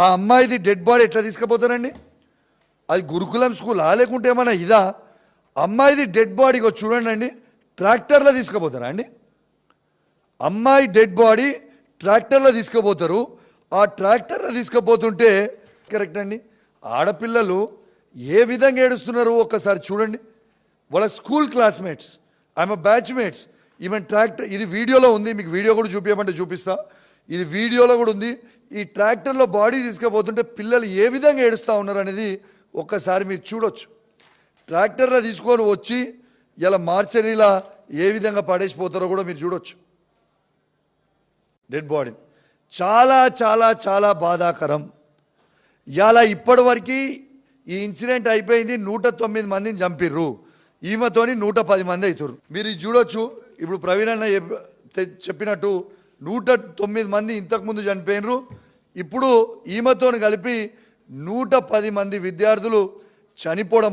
ఆ అమ్మాయిది dead body ఎట్లా తీసుకుపోతారండి? అది గురుకులం స్కూలా లేకుంటే ఏమన్నా ఇదా? అమ్మాయిది డెడ్ బాడీకి చూడండి అండి ట్రాక్టర్లో తీసుకుపోతారా అండి? అమ్మాయి డెడ్ బాడీ ట్రాక్టర్లో తీసుకుపోతారు. ఆ ట్రాక్టర్లో తీసుకుపోతుంటే కరెక్ట్ అండి ఆడపిల్లలు ఏ విధంగా ఏడుస్తున్నారు ఒక్కసారి చూడండి. వాళ్ళ స్కూల్ క్లాస్మేట్స్ ఆమె బ్యాచ్మేట్స్ ఈమె ట్రాక్టర్ ఇది వీడియోలో ఉంది మీకు వీడియో కూడా చూపించమంటే చూపిస్తా. ఇది వీడియోలో కూడా ఉంది. ఈ ట్రాక్టర్లో బాడీ తీసుకుపోతుంటే పిల్లలు ఏ విధంగా ఏడుస్తూ ఉన్నారు అనేది ఒక్కసారి మీరు చూడొచ్చు. ట్రాక్టర్లో తీసుకొని వచ్చి ఇలా మార్చరీలా ఏ విధంగా పడేసిపోతారో కూడా మీరు చూడొచ్చు. Dead body. చాలా చాలా చాలా బాధాకరం. ఇలా ఇప్పటివరకు ఈ ఇన్సిడెంట్ అయిపోయింది నూట తొమ్మిది మందిని చంపిర్రు. ఈమెతోని నూట పది మంది అవుతారు మీరు చూడొచ్చు. ఇప్పుడు ప్రవీణ్ అన్న తె- చెప్పినట్టు నూట తొమ్మిది మంది ఇంతకుముందు చనిపోయినరు. ఇప్పుడు ఈమెతో కలిపి నూట పది మంది విద్యార్థులు చనిపోవడం